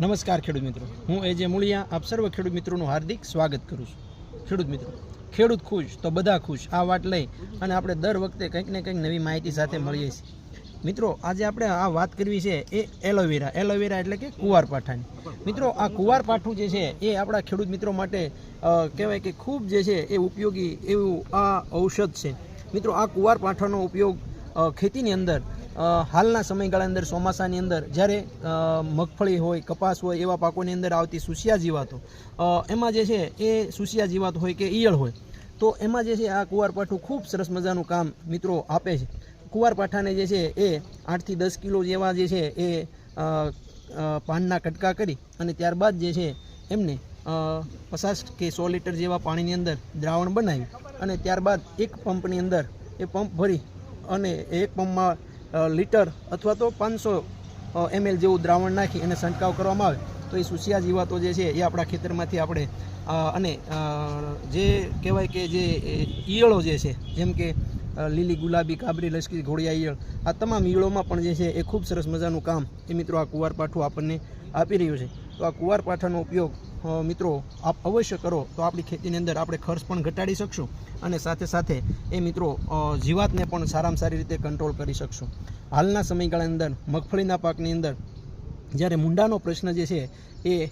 નમસ્કાર ખેડૂત મિત્રો. હું એજે મૂળિયા, આપ સર્વ ખેડૂત મિત્રોનું હાર્દિક સ્વાગત કરું છું. ખેડૂત મિત્રો, ખેડૂત ખુશ તો બધા ખુશ, આ વાત લઈ અને આપણે દર વખતે કંઈક ને કંઈક નવી માહિતી સાથે મળીએ છીએ. મિત્રો, આજે આપણે આ વાત કરવી છે એ એલોવેરા. એલોવેરા એટલે કે કુવારપાઠાની મિત્રો, આ કુવારપાઠું જે છે એ આપણા ખેડૂત મિત્રો માટે કહેવાય કે ખૂબ જે છે એ ઉપયોગી એવું આ ઔષધ છે. મિત્રો, આ કુવારપાઠાનો ઉપયોગ ખેતીની અંદર હાલના સમયગાળાની અંદર, ચોમાસાની અંદર, જ્યારે મગફળી હોય, કપાસ હોય, એવા પાકોની અંદર આવતી સુસિયા જીવાતો એમાં જે છે, એ સુસિયા જીવાત હોય કે ઈયળ હોય, તો એમાં જે છે, આ કુવારપાઠું ખૂબ સરસ મજાનું કામ મિત્રો આપે છે. કુવારપાઠાને જે છે, એ આઠથી દસ કિલો જેવા જે છે, એ પાનના કટકા કરી અને ત્યારબાદ જે છે, એમને પચાસ કે સો લીટર જેવા પાણીની અંદર દ્રાવણ બનાવી અને ત્યારબાદ એક પંપની અંદર એ પંપ ભરી અને એક પંપમાં લીટર અથવા તો પાંચસો એમએલ જેવું દ્રાવણ નાખી અને છંટકાવ કરવામાં આવે, તો એ સુસિયા જીવાતો જે છે એ આપણા ખેતરમાંથી આપણે અને જે કહેવાય કે જે ઈયળો જે છે, જેમ કે લીલી ગુલાબી, કાબરી લશ્કરી ઘોડિયા ઈયળ, આ તમામ ઈયળોમાં પણ જે છે એ ખૂબ સરસ મજાનું કામ એ મિત્રો આ કુવારપાઠું આપણને આપી રહ્યું છે. તો આ કુવારપાઠાનો ઉપયોગ મિત્રો, આપ અવશ્ય કરો તો આપણી ખેતીની અંદર આપણે ખર્ચ પણ ઘટાડી શકશું અને સાથે સાથે એ મિત્રો જીવાતને પણ સારામાં સારી રીતે કંટ્રોલ કરી શકશું. હાલના સમયગાળાની અંદર, મગફળીના પાકની અંદર, જ્યારે મુંડાનો પ્રશ્ન જે છે, એ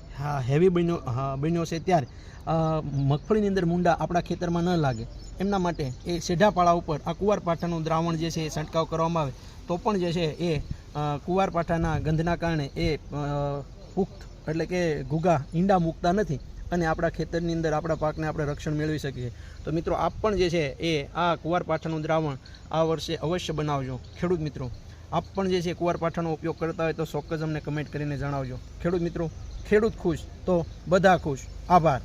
હેવી બન્યો બન્યો છે ત્યારે મગફળીની અંદર મુંડા આપણા ખેતરમાં ન લાગે. એમના માટે એ સેઢાપાળા ઉપર, આ કુવારપાઠાનું દ્રાવણ જે છે એ છંટકાવ કરવામાં આવે, તો પણ જે છે એ કુવારપાઠાના ગંધના કારણે એ પુખ્ત એટલે કે ગુગા ઈંડા મૂકતા નથી અને આપણા ખેતરની અંદર આપણા પાકને આપણે રક્ષણ મેળવી શકીએ. તો મિત્રો, આપ પણ જે છે એ આ કુવારપાઠાનું દ્રાવણ આ વર્ષે અવશ્ય બનાવજો. ખેડૂત મિત્રો, આપ પણ જે છે કુવારપાઠાનો ઉપયોગ કરતા હોય તો ચોક્કસ અમને કમેન્ટ કરીને જણાવજો. ખેડૂત મિત્રો, ખેડૂત ખુશ તો બધા ખુશ. આભાર.